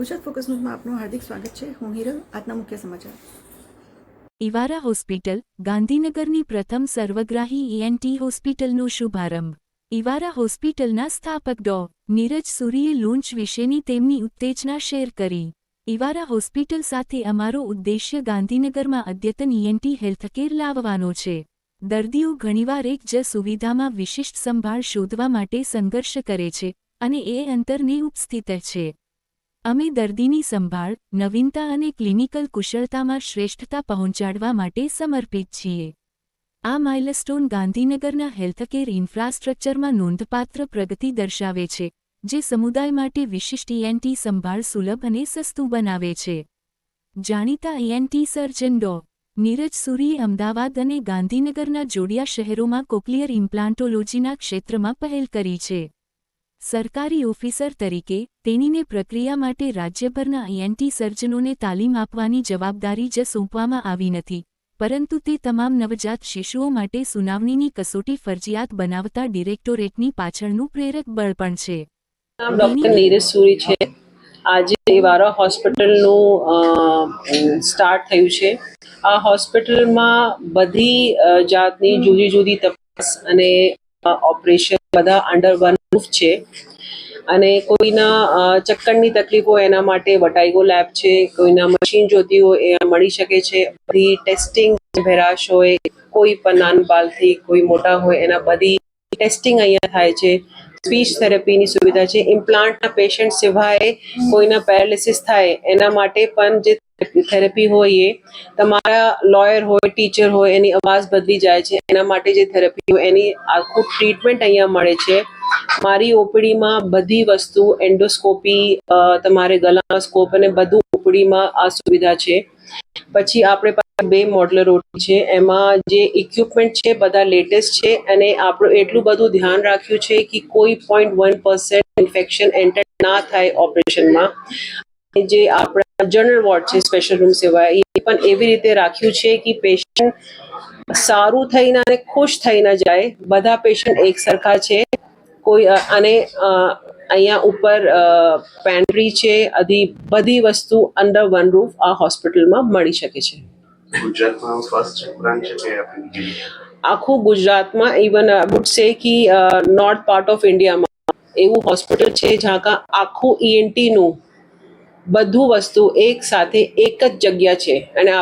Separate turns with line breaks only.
Gujarat focus ન્યૂઝમાં આપનું હાર્દિક સ્વાગત છે. હું હિરલ, આજના મુખ્ય સમાચાર.
ઇવારા હોસ્પિટલ, ગાંધીનગરની પ્રથમ સર્વગ્રાહી ઈએનટી હોસ્પિટલનો શુભારંભ. ઇવારા હોસ્પિટલના સ્થાપક ડો. નીરજ સુરીએ લોન્ચ વિશેની તેમની ઉત્તેજના શેર કરી. ઇવારા હોસ્પિટલ સાથે અમારો ઉદ્દેશ્ય ગાંધીનગરમાં અદ્યતન ઈએનટી હેલ્થકેર લાવવાનો છે. દર્દીઓ ઘણીવાર એક જ સુવિધામાં વિશિષ્ટ સંભાળ શોધવા માટે સંઘર્ષ કરે છે અને એ અંતરને ઉપસ્થિત છે. અમે દર્દીની સંભાળ, નવીનતા અને ક્લિનિકલ કુશળતામાં શ્રેષ્ઠતા પહોંચાડવા માટે સમર્પિત છીએ. આ માઇલસ્ટોન ગાંધીનગરના હેલ્થકેર ઇન્ફ્રાસ્ટ્રક્ચરમાં નોંધપાત્ર પ્રગતિ દર્શાવે છે, જે સમુદાય માટે વિશિષ્ટ ઈએનટી સંભાળ સુલભ અને સસ્તું બનાવે છે. જાણીતા ઈએનટી સર્જન ડો. નીરજ સુરીએ અમદાવાદ અને ગાંધીનગરના જોડિયા શહેરોમાં કોક્લિયર ઇમ્પ્લાન્ટોલોજીના ક્ષેત્રમાં પહેલ કરી છે. સરકારી ઓફિસર તરીકે તેણીને પ્રક્રિયા માટે રાજ્યભરના એન્ટી સર્જનોને તાલીમ આપવાની જવાબદારી જ સોંપવામાં આવી નથી પરંતુ તે તમામ નવજાત શિશુઓ માટે સુનાવણીની કસોટી ફરજિયાત બનાવતા ડિરેક્ટોરેટની પાછળનું પ્રેરક બળ પણ છે.
નામ નીરજ સુરી છે. આજે એવારા હોસ્પિટલનું સ્ટાર્ટ થયું છે. આ હોસ્પિટલમાં બધી જાતની જુદી જુદી તપાસ અને ઓપરેશન બધા અંડર વન રૂફ છે. અને કોઈના ચક્કરની તકલીફ હોય એના માટે વટાઈગો લેબ છે, કોઈના મશીન જોતી હોય એ મળી શકે છે. બધી ટેસ્ટિંગ ભેરાશ હોય, કોઈ પણ નાન બાલથી કોઈ મોટા હોય, એના બધી ટેસ્ટિંગ અહીંયા થાય છે. સ્પીચ થેરેપીની સુવિધા છે. ઇમ્પ્લાન્ટના પેશન્ટ સિવાય કોઈના પેરાલિસિસ થાય, એના માટે પણ જે થેરેપી હોય એ તમારા લોયર હોય, ટીચર હોય, એની અવાજ બદલી જાય છે. એના માટે જે થેરેપી હોય, એની આખું ટ્રીટમેન્ટ અહીંયા મળે છે. મારી ઓપીડીમાં બધી વસ્તુ, એન્ડોસ્કોપી તમારે ગલાના સ્કોપ અને બધું ઓપીડીમાં આ સુવિધા છે. પછી આપણે બે મોડલ રોટી છે. એમાં જે ઇક્વિપમેન્ટ છે, બધા લેટેસ્ટ છે અને આપણું એટલું બધું ધ્યાન રાખ્યું છે કે કોઈ point one percent infection enter ના થાય ઓપરેશનમાં જે આપણા જનરલ વોર્ડ છે સ્પેશિયલ રૂમ સિવાય, એ પણ એવી રીતે રાખ્યું છે કે પેશન્ટ સારું થઈને અને ખુશ થઈને જાય. બધા પેશન્ટ એક સરખા છે. કોઈ અને અહીંયા ઉપર પેન્ટ્રી છે બધી વસ્તુ અંડર વન રૂફ આ હોસ્પિટલમાં મળી શકે છે.
ગુજરાતમાં ફર્સ્ટ બ્રાન્ચ છે આપણી
આખું ગુજરાતમાં ઇવન વુડ સે કે નોર્થ પાર્ટ ઓફ ઇન્ડિયામાં એવું હોસ્પિટલ છે જ્યાં કા આખું ઈએનટીનું બધું વસ્તુ એક સાથે એક જ જગ્યા છે. અને